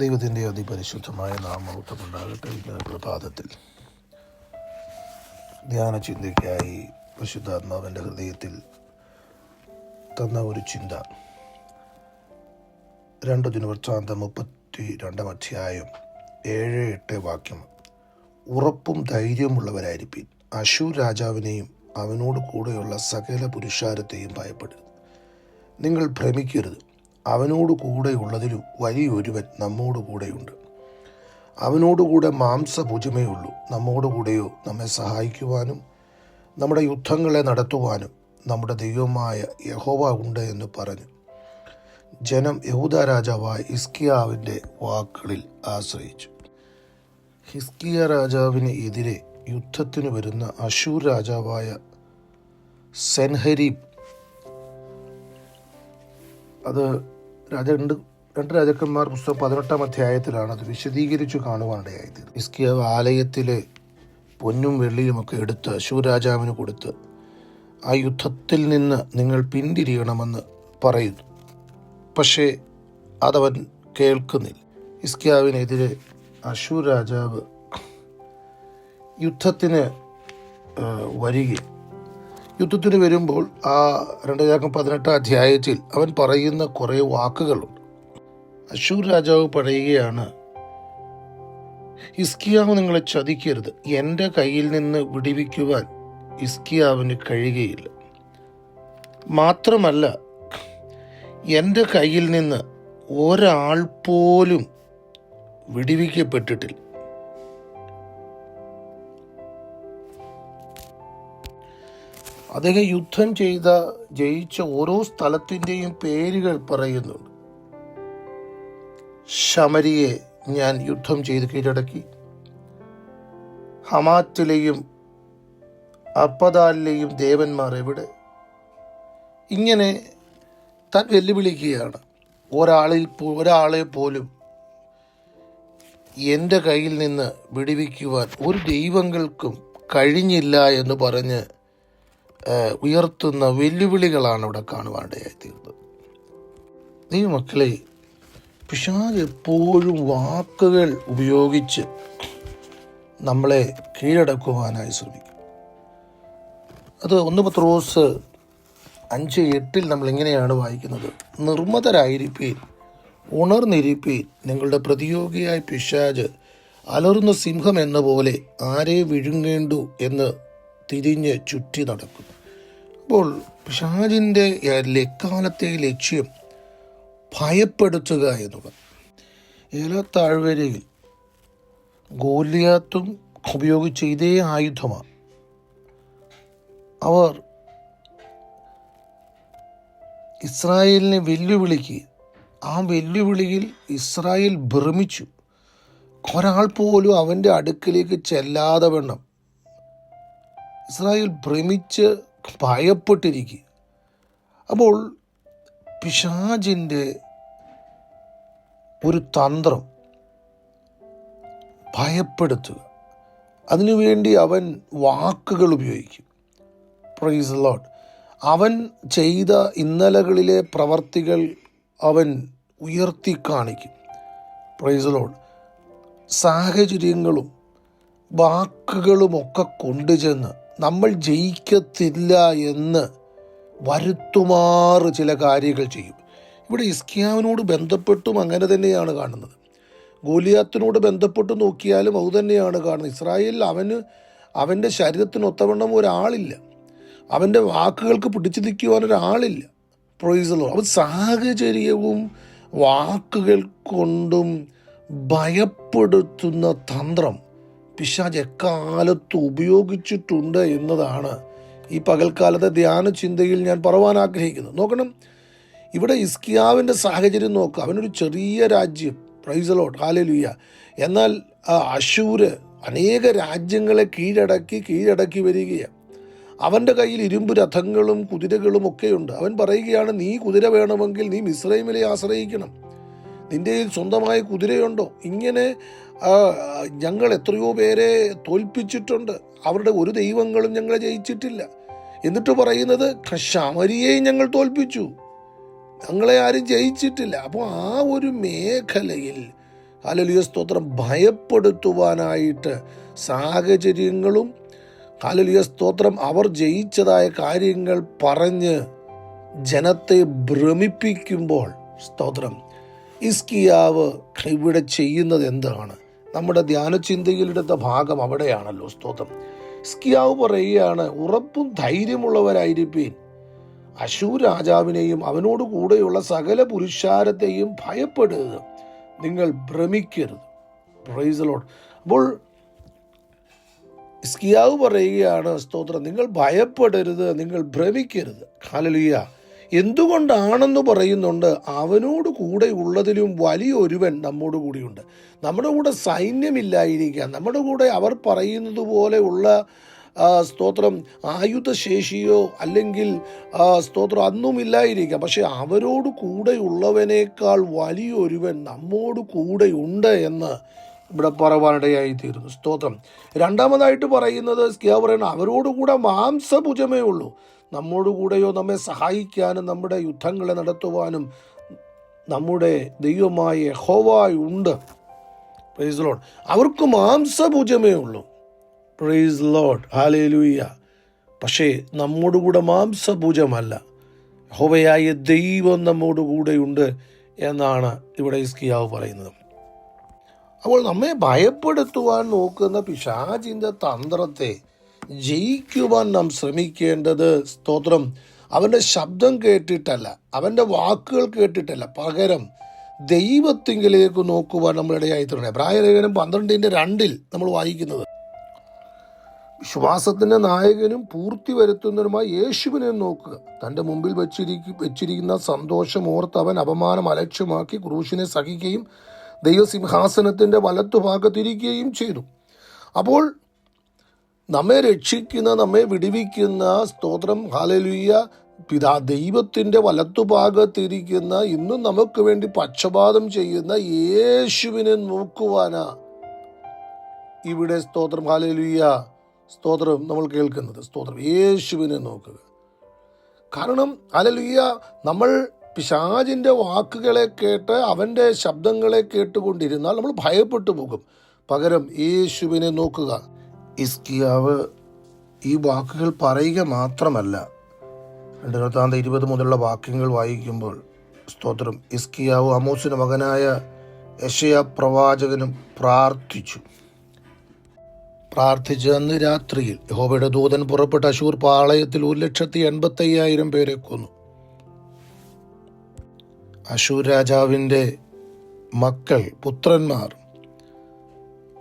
ദൈവത്തിന്റെ അതിപരിശുദ്ധമായ നാമൗത്തമുണ്ടാകട്ടെ ഇന്ന് പ്രഭാതത്തിൽ ധ്യാന ചിന്തയ്ക്കായി പരിശുദ്ധാത്മാവിന്റെ ഹൃദയത്തിൽ തന്ന ഒരു ചിന്ത. രണ്ട് ദിനവൃത്താന്തം മുപ്പത്തി രണ്ടാം അധ്യായം ഏഴ് എട്ട് വാക്യം. ഉറപ്പും ധൈര്യമുള്ളവരായിരിക്കും അശൂർ രാജാവിനെയും അവനോട് കൂടെയുള്ള സകല പുരുഷാരത്തെയും ഭയപ്പെടരുത് നിങ്ങൾ ഭ്രമിക്കരുത്. അവനോട് കൂടെയുള്ളതിലും വലിയൊരുവൻ നമ്മോട് കൂടെയുണ്ട്. അവനോടുകൂടെ മാംസഭുജമേ ഉള്ളൂ. നമ്മോടുകൂടെയോ നമ്മെ സഹായിക്കുവാനും നമ്മുടെ യുദ്ധങ്ങളെ നടത്തുവാനും നമ്മുടെ ദൈവമായ യഹോവ ഉണ്ട് എന്ന് പറഞ്ഞു. ജനം യഹൂദ രാജാവായ ഇസ്കിയാവിന്റെ വാക്കുകളിൽ ആശ്രയിച്ചു. ഹിസ്കിയ രാജാവിന് എതിരെ യുദ്ധത്തിന് വരുന്ന അശൂർ രാജാവായ സെൻഹരീബ് അത് രാജ രണ്ട് രാജാക്കന്മാർ പുസ്തകം പതിനെട്ടാം അധ്യായത്തിലാണ് അത് വിശദീകരിച്ചു കാണുവാനിടയായത് ഇസ്കിയാവ് ആലയത്തിലെ പൊന്നും വെള്ളിയുമൊക്കെ എടുത്ത് ശിവരാജാവിന് കൊടുത്ത് ആ യുദ്ധത്തിൽ നിന്ന് നിങ്ങൾ പിന്തിരിയണമെന്ന് പറയുന്നു. പക്ഷേ അതവൻ കേൾക്കുന്നില്ല. ഇസ്കിയാവിനെതിരെ അശൂർ രാജാവ് യുദ്ധത്തിന് വരികയും യുദ്ധത്തിന് വരുമ്പോൾ ആ രണ്ടായിരം പതിനെട്ട് അധ്യായത്തിൽ അവൻ പറയുന്ന കുറേ വാക്കുകളുണ്ട്. അശൂർ രാജാവ് പറയുകയാണ് ഇസ്കിയാവ് നിങ്ങളെ ചതിക്കരുത്. എന്റെ കയ്യിൽ നിന്ന് വിടിവിക്കുവാൻ ഇസ്കിയാവിന് കഴിയുകയില്ല. മാത്രമല്ല എന്റെ കയ്യിൽ നിന്ന് ഒരാൾ പോലും വിടിവിക്കപ്പെട്ടിട്ടില്ല. അദ്ദേഹം യുദ്ധം ചെയ്ത ജയിച്ച ഓരോ സ്ഥലത്തിന്റെയും പേരുകൾ പറയുന്നുണ്ട്. ശമരിയെ ഞാൻ യുദ്ധം ചെയ്ത് കീഴടക്കി. ഹമാത്തിലെയും അപ്പദാലിലെയും ദേവന്മാർ എവിടെ? ഇങ്ങനെ താൻ വെല്ലുവിളിക്കുകയാണ്. ഒരാളിൽ ഒരാളെ പോലും എന്റെ കയ്യിൽ നിന്ന് വിടിവിക്കുവാൻ ഒരു ദൈവങ്ങൾക്കും കഴിഞ്ഞില്ല എന്ന് പറഞ്ഞ് ഉയർത്തുന്ന വെല്ലുവിളികളാണ് ഇവിടെ കാണുവാനിടയായി തീർന്നത് മക്കളെ പിശാജ് എപ്പോഴും വാക്കുകൾ ഉപയോഗിച്ച് നമ്മളെ കീഴടക്കുവാനായി ശ്രമിക്കും. അത് ഒന്ന് പത്രോസ് അഞ്ച് എട്ടിൽ നമ്മൾ എങ്ങനെയാണ് വായിക്കുന്നത്? നിർമ്മതരായിരിപ്പീൻ ഉണർന്നിരിപ്പീൻ നിങ്ങളുടെ പ്രതിയോഗിയായ പിശാജ് അലറുന്ന സിംഹം എന്ന പോലെ ആരെ വിഴുങ്ങേണ്ടു എന്ന് തിരിഞ്ഞ് ചുറ്റി നടക്കും. അപ്പോൾ പിശാജിന്റെ എക്കാലത്തെ ലക്ഷ്യം ഭയപ്പെടുത്തുക എന്നുള്ളത്. ഏല താഴ്വരയിൽ ഗോലിയാത്തും ഉപയോഗിച്ച ഇതേ ആയുധമാണ് അവർ ഇസ്രായേലിനെ വെല്ലുവിളിക്കുക ആ വെല്ലുവിളിയിൽ ഇസ്രായേൽ ഭ്രമിച്ചു. ഒരാൾ പോലും അവന്റെ അടുക്കിലേക്ക് ചെല്ലാതെ വണ്ണം. ഇസ്രായേൽ ഭ്രമിച്ച് ഭയപ്പെട്ടിരിക്കുക അപ്പോൾ പിശാജിന്റെ ഒരു തന്ത്രം ഭയപ്പെടുത്തുക. അതിനുവേണ്ടി അവൻ വാക്കുകൾ ഉപയോഗിക്കും. പ്രൈസ് ലോഡ് അവൻ ചെയ്ത ഇന്നലകളിലെ പ്രവർത്തികൾ അവൻ ഉയർത്തി കാണിക്കും. പ്രൈസ് ലോഡ് സാഹചര്യങ്ങളും വാക്കുകളുമൊക്കെ കൊണ്ടുചെന്ന് നമ്മൾ ജയിക്കത്തില്ല എന്ന് വരുത്തുമാറ് ചില കാര്യങ്ങൾ ചെയ്യും. ഇവിടെ ഇസ്കിയാവിനോട് ബന്ധപ്പെട്ടും അങ്ങനെ തന്നെയാണ് കാണുന്നത്. ഗോലിയാത്തിനോട് ബന്ധപ്പെട്ട് നോക്കിയാലും അത് തന്നെയാണ് കാണുന്നത്. ഇസ്രായേലിൽ അവന് അവന്റെ ശരീരത്തിന് ഒത്തവണ്ണം ഒരാളില്ല. അവന്റെ വാക്കുകൾക്ക് പിടിച്ചു നിൽക്കുവാൻ ഒരാളില്ല. പ്രൊയ്സലോ അവൻ സാഹചര്യവും വാക്കുകൾ കൊണ്ടും ഭയപ്പെടുത്തുന്ന തന്ത്രം പിശാജ് എക്കാലത്ത് ഉപയോഗിച്ചിട്ടുണ്ട് എന്നതാണ്. ഈ പകൽക്കാലത്തെ ധ്യാന ചിന്തയിൽ ഞാൻ പറവാൻ ആഗ്രഹിക്കുന്നത് നോക്കണം. ഇവിടെ ഇസ്കിയാവിന്റെ സാഹചര്യം നോക്കുക. അവനൊരു ചെറിയ രാജ്യം. പ്രൈസലോട്ട് ഹാലലുയ്യ എന്നാൽ അശൂര് അനേക രാജ്യങ്ങളെ കീഴടക്കി കീഴടക്കി വരികയാണ്. അവന്റെ കയ്യിൽ ഇരുമ്പ് രഥങ്ങളും കുതിരകളും ഒക്കെയുണ്ട്. അവൻ പറയുകയാണ് നീ കുതിര വേണമെങ്കിൽ നീ മിസ്രൈമിലെ ആശ്രയിക്കണം. നിന്റെ സ്വന്തമായ കുതിരയുണ്ടോ? ഇങ്ങനെ ഞങ്ങൾ എത്രയോ പേരെ തോൽപ്പിച്ചിട്ടുണ്ട്. അവരുടെ ഒരു ദൈവങ്ങളും ഞങ്ങളെ ജയിച്ചിട്ടില്ല. എന്നിട്ട് പറയുന്നത് ശമരിയെയും ഞങ്ങൾ തോൽപ്പിച്ചു. ഞങ്ങളെ ആരും ജയിച്ചിട്ടില്ല. അപ്പോൾ ആ ഒരു മേഖലയിൽ ഹാലലിയ സ്തോത്രം ഭയപ്പെടുത്തുവാനായിട്ട് സാഹചര്യങ്ങളും ഹാലലിയ സ്തോത്രം അവർ ജയിച്ചതായ കാര്യങ്ങൾ പറഞ്ഞ് ജനത്തെ ഭ്രമിപ്പിക്കുമ്പോൾ സ്തോത്രം ഇസ്കിയാവ് ഇവിടെ ചെയ്യുന്നത് എന്താണ്? നമ്മുടെ ധ്യാനചിന്തയിലെടുത്ത ഭാഗം അവിടെയാണല്ലോ സ്തോത്രം. സ്കിയാവ് പറയുകയാണ് ഉറപ്പും ധൈര്യമുള്ളവരായിരിക്കും അശൂർ രാജാവിനെയും അവനോട് കൂടെയുള്ള സകല പുരുഷാരത്തെയും ഭയപ്പെടുക. നിങ്ങൾ ഭ്രമിക്കരുത്. പ്രൈസ് ലോഡ് അപ്പോൾ സ്കിയാവ് പറയുകയാണ് സ്തോത്രം നിങ്ങൾ ഭയപ്പെടരുത് നിങ്ങൾ ഭ്രമിക്കരുത്. ഹാലലിയ എന്തുകൊണ്ടാണെന്ന് പറയുന്നുണ്ട് അവനോട് കൂടെ ഉള്ളതിലും വലിയൊരുവൻ നമ്മോട് കൂടിയുണ്ട്. നമ്മുടെ കൂടെ സൈന്യമില്ലായിരിക്കുക നമ്മുടെ കൂടെ അവർ പറയുന്നത് പോലെ ഉള്ള സ്തോത്രം ആയുധശേഷിയോ അല്ലെങ്കിൽ സ്തോത്രം അന്നുമില്ലായിരിക്കാം പക്ഷെ അവരോട് കൂടെ കൂടെയുള്ളവനേക്കാൾ വലിയൊരുവൻ നമ്മോട് കൂടെ ഉണ്ട് എന്ന് ഇവിടെ പറവാനിടയായി തീരുന്നു. സ്തോത്രം. രണ്ടാമതായിട്ട് പറയുന്നത് സ്കിയ പറയുന്നത് അവരോടുകൂടെ മാംസഭുജമേ ഉള്ളൂ. നമ്മോട് കൂടെയോ നമ്മെ സഹായിക്കാനും നമ്മുടെ യുദ്ധങ്ങളെ നടത്തുവാനും നമ്മുടെ ദൈവമായ ഹോവായി ഉണ്ട്. പ്രൈസ് ലോഡ് അവർക്ക് മാംസഭുജമേ ഉള്ളൂ. പ്രൈസ് ലോഡ് ഹാലേ ലൂയ്യ പക്ഷേ നമ്മോടുകൂടെ മാംസഭൂജമല്ല ഹോവയായ ദൈവം നമ്മോട് കൂടെയുണ്ട് എന്നാണ് ഇവിടെ ഇസ്കിയാവ് പറയുന്നത്. അപ്പോൾ നമ്മെ ഭയപ്പെടുത്തുവാൻ നോക്കുന്ന പിശാചിന്റെ തന്ത്രത്തെ ജയിക്കുവാൻ നാം ശ്രമിക്കേണ്ടത് സ്തോത്രം. അവന്റെ ശബ്ദം കേട്ടിട്ടല്ല അവന്റെ വാക്കുകൾ കേട്ടിട്ടല്ല പകരം ദൈവത്തിങ്കിലേക്ക് നോക്കുവാൻ നമ്മൾ തുടങ്ങി പ്രായലേഖനം പന്ത്രണ്ടിന്റെ രണ്ടിൽ നമ്മൾ വായിക്കുന്നത് വിശ്വാസത്തിന്റെ നായകനും പൂർത്തി വരുത്തുന്നതിനുമായി യേശുവിനെ നോക്കുക. തന്റെ മുമ്പിൽ വെച്ചിരിക്കും വെച്ചിരിക്കുന്ന സന്തോഷം ഓർത്ത് അവൻ അപമാനം അലക്ഷ്യമാക്കി ക്രൂശിനെ സഹിക്കുകയും ദൈവസിംഹാസനത്തിന്റെ വലത്തുഭാഗത്തിരിക്കുകയും ചെയ്തു. അപ്പോൾ നമ്മെ രക്ഷിക്കുന്ന നമ്മെ വിടിവിക്കുന്ന സ്തോത്രം ഹാലലുയ്യ പിതാ ദൈവത്തിന്റെ വലത്തുഭാഗത്തിരിക്കുന്ന ഇന്നും നമുക്ക് വേണ്ടി പക്ഷപാതം ചെയ്യുന്ന യേശുവിനെ നോക്കുവാനാ ഇവിടെ സ്തോത്രം ഹാലലുയ്യ സ്തോത്രം നമ്മൾ കേൾക്കുന്നത്. സ്തോത്രം. യേശുവിനെ നോക്കുക. കാരണം ഹാലലുയ്യ നമ്മൾ പിശാജിന്റെ വാക്കുകളെ കേട്ട് അവന്റെ ശബ്ദങ്ങളെ കേട്ടുകൊണ്ടിരുന്നാൽ നമ്മൾ ഭയപ്പെട്ടു പോകും. പകരം യേശുവിനെ നോക്കുക. ഇസ്കിയാവ് ഈ വാക്കുകൾ പറയുക മാത്രമല്ല. രണ്ട് വൃത്താന്ത ഇരുപത് മുതലുള്ള വാക്യങ്ങൾ വായിക്കുമ്പോൾ സ്തോത്രം. ഇസ്കിയാവ് അമോസിന് മകനായ യശയ പ്രവാചകനും പ്രാർത്ഥിച്ചു. പ്രാർത്ഥിച്ച അന്ന് രാത്രിയിൽ യഹോബയുടെ ദൂതൻ പുറപ്പെട്ട അശൂർ പാളയത്തിൽ ഒരു ലക്ഷത്തി എൺപത്തി അയ്യായിരം പേരെ കൊന്നു. അശൂർ രാജാവിന്റെ മക്കൾ പുത്രന്മാർ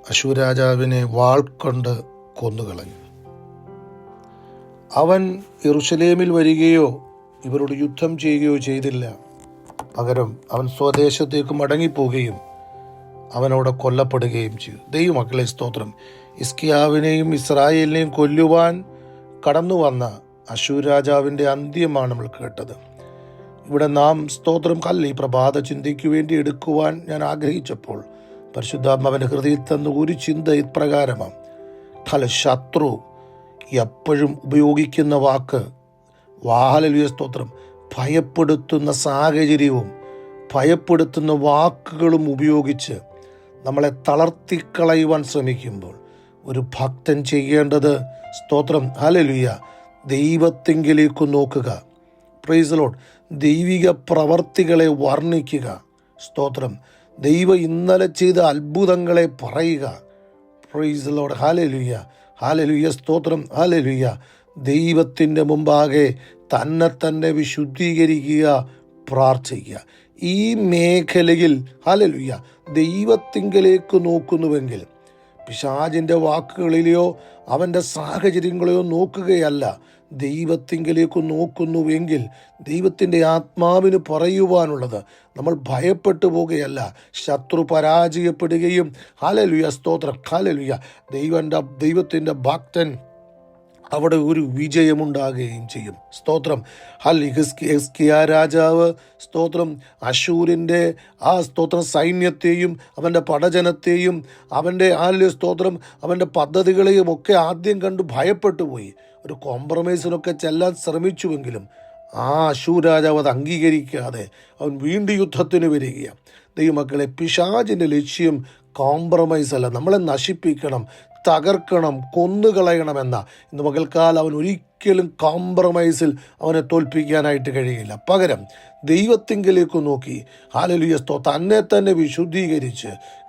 അശൂർ രാജാവിനെ വാൾ കൊണ്ട് കൊന്നുകളഞ്ഞു. അവൻ ഇറുഷലേമിൽ വരികയോ ഇവരോട് യുദ്ധം ചെയ്യുകയോ ചെയ്തില്ല. പകരം അവൻ സ്വദേശത്തേക്ക് മടങ്ങിപ്പോവുകയും അവനവിടെ കൊല്ലപ്പെടുകയും ചെയ്തു. ദൈവമക്കളെ സ്തോത്രം. ഇസ്കിയാവിനെയും ഇസ്രായേലിനെയും കൊല്ലുവാൻ കടന്നു വന്ന അശൂർ രാജാവിന്റെ അന്ത്യമാണ് നമ്മൾ കേട്ടത്. ഇവിടെ നാം സ്തോത്രം കല്ല് ഈ പ്രഭാത ചിന്തയ്ക്ക് വേണ്ടി എടുക്കുവാൻ ഞാൻ ആഗ്രഹിച്ചപ്പോൾ പരിശുദ്ധാത്മാവിന്റെ ഹൃദയത്തിൽ തന്ന ഒരു ചിന്ത ഇപ്രകാരമാണ്. കല ശത്രു എപ്പോഴും ഉപയോഗിക്കുന്ന വാക്ക് വാഹലലുയ സ്തോത്രം ഭയപ്പെടുത്തുന്ന സാഹചര്യവും ഭയപ്പെടുത്തുന്ന വാക്കുകളും ഉപയോഗിച്ച് നമ്മളെ തളർത്തിക്കളയുവാൻ ശ്രമിക്കുമ്പോൾ ഒരു ഭക്തൻ ചെയ്യേണ്ടത് സ്തോത്രം ഹലലുയ ദൈവത്തെങ്കിലേക്ക് നോക്കുക. പ്രൈസ് ലോഡ് ദൈവിക പ്രവർത്തികളെ വർണിക്കുക. സ്തോത്രം ദൈവം ഇന്നലെ ചെയ്ത അത്ഭുതങ്ങളെ പറയുക. പ്രൈസ് ലോഡ് ഹാലലുയ്യ ഹാലലുയ്യ സ്തോത്രം. ഹാലലുയ്യ ദൈവത്തിന്റെ മുമ്പാകെ തന്നെ തന്നെ വിശുദ്ധീകരിക്കുക പ്രാർത്ഥിക്കുക. ഈ മേഖലയിൽ ഹാലലുയ്യ ദൈവത്തിങ്കലേക്ക് നോക്കുന്നുവെങ്കിൽ പിശാജിന്റെ വാക്കുകളിലെയോ അവന്റെ സാഹചര്യങ്ങളെയോ നോക്കുകയല്ല. ദൈവത്തിങ്കിലേക്ക് നോക്കുന്നുവെങ്കിൽ ദൈവത്തിന്റെ ആത്മാവിന് പറയുവാനുള്ളത് നമ്മൾ ഭയപ്പെട്ടു പോകുകയല്ല ശത്രു പരാജയപ്പെടുകയും ഹാലലുയ സ്തോത്രം ഹാലലുയ ദൈവന്റെ ദൈവത്തിന്റെ ഭക്തൻ അവിടെ ഒരു വിജയമുണ്ടാകുകയും ചെയ്യും. സ്തോത്രം. ഹൽ ഹിസ്കിയ രാജാവ് സ്തോത്രം. അശൂരിന്റെ ആ സ്തോത്രം സൈന്യത്തെയും അവന്റെ പടജനത്തെയും അവന്റെ ആ സ്തോത്രം അവന്റെ പദ്ധതികളെയും ഒക്കെ ആദ്യം കണ്ട് ഭയപ്പെട്ടു പോയി. ഒരു കോംപ്രമൈസിനൊക്കെ ചെല്ലാൻ ശ്രമിച്ചുവെങ്കിലും ആ അശൂർ രാജാവ് അത് അംഗീകരിക്കാതെ അവൻ വീണ്ടും യുദ്ധത്തിന് വരികയാണ്. ദൈവമക്കളെ പിശാചിന്റെ ലക്ഷ്യം കോംപ്രമൈസ് അല്ല. നമ്മളെ നശിപ്പിക്കണം. തകർക്കണം കൊന്നുകളയണമെന്ന. ഇന്ന് പകൽക്കാൽ അവൻ ഒരിക്കലും കോംപ്രമൈസിൽ അവനെ തോൽപ്പിക്കാനായിട്ട് കഴിയില്ല. പകരം ദൈവത്തിങ്കിലേക്ക് നോക്കി. ഹാലലുയ സ്തോത്ര. തന്നെ തന്നെ വിശുദ്ധീകരിച്ച്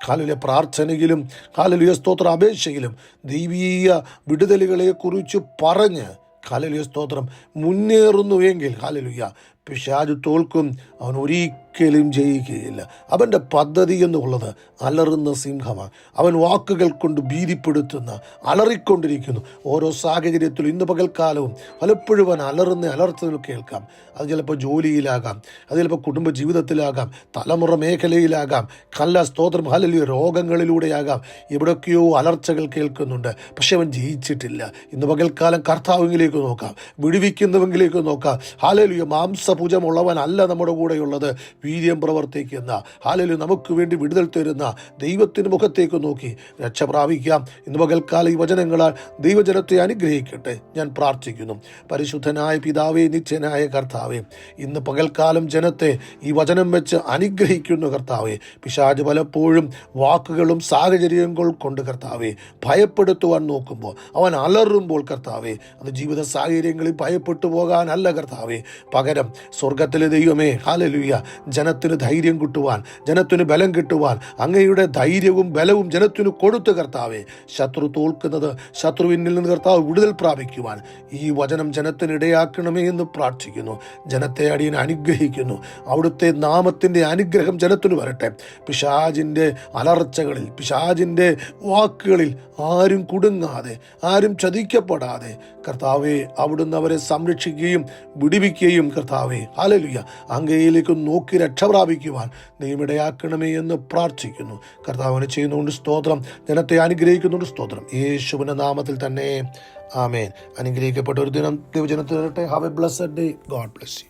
കാലിലെ പ്രാർത്ഥനയിലും ഹാലലുയ സ്തോത്ര അപേക്ഷയിലും ദൈവീയ വിടുതലുകളെക്കുറിച്ച് പറഞ്ഞ് ഹാലലുയ സ്തോത്രം മുന്നേറുന്നുവെങ്കിൽ ഹാലലുയ പിശാജ് തോൽക്കും അവൻ ഒരിക്കലും ജയിക്കുകയില്ല. അവന്റെ പദ്ധതി എന്നുള്ളത് അലറുന്ന സിംഹമാണ്. അവൻ വാക്കുകൾ കൊണ്ട് ഭീതിപ്പെടുത്തുന്ന അലറിക്കൊണ്ടിരിക്കുന്നു. ഓരോ സാഹചര്യത്തിലും ഇന്ന് പകൽക്കാലവും പലപ്പോഴും അവൻ അലറുന്ന അലർത്തുകൾ കേൾക്കാം. അത് ചിലപ്പോൾ ജോലിയിലാകാം അത് ചിലപ്പോൾ കുടുംബ ജീവിതത്തിലാകാം തലമുറ മേഖലയിലാകാം കല്ല സ്തോത്രം ഹലലിയ രോഗങ്ങളിലൂടെയാകാം. എവിടെയൊക്കെയോ അലർച്ചകൾ കേൾക്കുന്നുണ്ട് പക്ഷെ അവൻ ജയിച്ചിട്ടില്ല. ഇന്ന് പകൽക്കാലം കർത്താവിലേക്ക് നോക്കാം വിടുവിക്കുന്നവെങ്കിലേക്ക് നോക്കാം. ഹാലലിയ മാംസഭുജമുള്ളവനല്ല നമ്മുടെ കൂടെയുള്ളത്. വീര്യം പ്രവർത്തിക്കുന്ന ഹാലലു നമുക്ക് വേണ്ടി വിടുതൽ തരുന്ന ദൈവത്തിന് മുഖത്തേക്ക് നോക്കി രക്ഷ പ്രാപിക്കാം. ഇന്ന് പകൽക്കാല ഈ വചനങ്ങളാൽ ദൈവജനത്തെ അനുഗ്രഹിക്കട്ടെ. ഞാൻ പ്രാർത്ഥിക്കുന്നു. പരിശുദ്ധനായ പിതാവേ നിത്യനായ കർത്താവേ ഇന്ന് പകൽക്കാലം ജനത്തെ ഈ വചനം വെച്ച് അനുഗ്രഹിക്കുന്നു കർത്താവേ. പിശാജ് പലപ്പോഴും വാക്കുകളും സാഹചര്യങ്ങൾ കൊണ്ട് കർത്താവേ ഭയപ്പെടുത്തുവാൻ നോക്കുമ്പോൾ അവൻ അലറുമ്പോൾ കർത്താവേ അത് ജീവിത സാഹചര്യങ്ങളിൽ ഭയപ്പെട്ടു പോകാനല്ല കർത്താവേ. പകരം സ്വർഗത്തിലെ ദൈവമേ ഹാലലുയ്യ ജനത്തിന് ധൈര്യം കിട്ടുവാൻ ജനത്തിന് ബലം കിട്ടുവാൻ അങ്ങയുടെ ധൈര്യവും ബലവും ജനത്തിന് കൊടുത്തു കർത്താവേ ശത്രു തോൽക്കുന്നത് ശത്രുവിനിൽ നിന്ന് കർത്താവ് വിടുതൽ പ്രാപിക്കുവാൻ. ഈ വചനം ജനത്തിനിടയാക്കണമേ എന്ന് പ്രാർത്ഥിക്കുന്നു. ജനത്തെ അടിയൻ അനുഗ്രഹിക്കുന്നു. അവിടുത്തെ നാമത്തിന്റെ അനുഗ്രഹം ജനത്തിന് വരട്ടെ. പിശാജിന്റെ അലർച്ചകളിൽ പിശാജിന്റെ വാക്കുകളിൽ ആരും കുടുങ്ങാതെ ആരും ചതിക്കപ്പെടാതെ കർത്താവെ അവിടുന്ന് അവരെ സംരക്ഷിക്കുകയും വിടിവിക്കുകയും കർത്താവെ ഹാലലുയ അങ്ങയിലേക്ക് നോക്കി രക്ഷ പ്രാപിക്കുവാൻ നിയമിടയാക്കണമേ എന്ന് പ്രാർത്ഥിക്കുന്നു. കർത്താവിനെ ചെയ്യുന്നുകൊണ്ട് സ്തോത്രം. ജനത്തെ അനുഗ്രഹിക്കുന്നുണ്ട് സ്തോത്രം. യേശുവിന്റെ നാമത്തിൽ തന്നെ. ആമേൻ. അനുഗ്രഹിക്കപ്പെട്ട ഒരു ദിനം ദൈവജനത്തിൽ have a blessed day God bless you